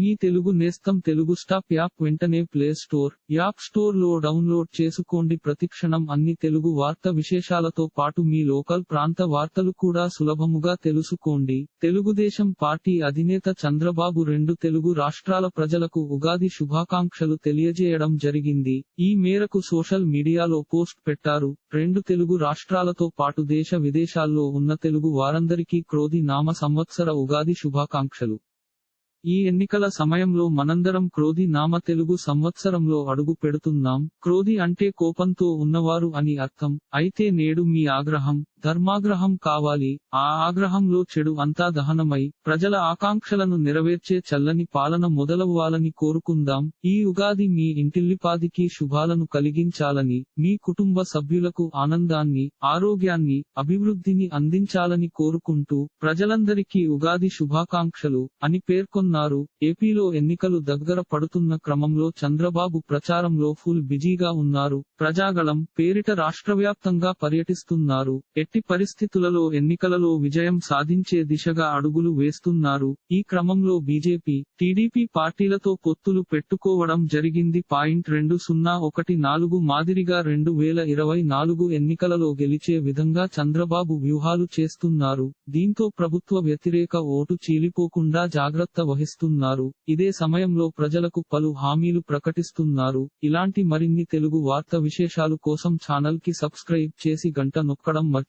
మీ తెలుగు నేస్తం Telugu stop app వెంటనే play store app స్టోర్లో డౌన్లోడ్ చేసుకోండి. ప్రతిక్షణం అన్ని తెలుగు వార్త విశేషాలతో పాటు మీ లోకల్ ప్రాంత వార్తలు కూడా సులభముగా తెలుసుకోండి. తెలుగుదేశం పార్టీ అధినేత చంద్రబాబు రెండు తెలుగు రాష్ట్రాల ప్రజలకు ఉగాది శుభాకాంక్షలు తెలియజేయడం జరిగింది. ఈ మేరకు సోషల్ మీడియాలో పోస్ట్ పెట్టారు. రెండు తెలుగు రాష్ట్రాలతో పాటు దేశ విదేశాల్లో ఉన్న తెలుగు వారందరికీ క్రోధి నామ సంవత్సర ఉగాది శుభాకాంక్షలు. ఈ ఎన్నికల సమయంలో మనందరం క్రోధి నామ తెలుగు సంవత్సరంలో అడుగు పెడుతున్నాం. క్రోధి అంటే కోపంతో ఉన్నవారు అని అర్థం. అయితే నేడు మీ ఆగ్రహం ధర్మాగ్రహం కావాలి. ఆ ఆగ్రహంలో చెడు అంతా దహనమై ప్రజల ఆకాంక్షలను నెరవేర్చే చల్లని పాలన మొదలవ్వాలని కోరుకుందాం. ఈ ఉగాది మీ ఇంటిల్లిపాదికి శుభాలను కలిగించాలని మీ కుటుంబ సభ్యులకు ఆనందాన్ని ఆరోగ్యాన్ని అభివృద్ధిని అందించాలని కోరుకుంటూ ప్రజలందరికీ ఉగాది శుభాకాంక్షలు అని పేర్కొన్నారు. ఏపీలో ఎన్నికలు దగ్గర పడుతున్న క్రమంలో చంద్రబాబు ప్రచారంలో ఫుల్ బిజీగా ఉన్నారు. ప్రజాగళం పేరిట రాష్ట్రవ్యాప్తంగా పర్యటిస్తున్నారు. ఎట్టి పరిస్థితులలో ఎన్నికలలో విజయం సాధించే దిశగా అడుగులు వేస్తున్నారు. ఈ క్రమంలో బీజేపీ టీడీపీ పార్టీలతో పొత్తులు పెట్టుకోవడం జరిగింది. పాయింట్ రెండు సున్నా ఒకటి నాలుగు మాదిరిగా రెండు వేల ఇరవై నాలుగు ఎన్నికలలో గెలిచే విధంగా చంద్రబాబు వ్యూహాలు చేస్తున్నారు. దీంతో ప్రభుత్వ వ్యతిరేక ఓటు చీలిపోకుండా జాగ్రత్త వహిస్తున్నారు. ఇదే సమయంలో ప్రజలకు పలు హామీలు ప్రకటిస్తున్నారు. ఇలాంటి మరిన్ని తెలుగు వార్త విశేషాలు కోసం ఛానల్కి సబ్స్క్రైబ్ చేసి గంట నొక్కడం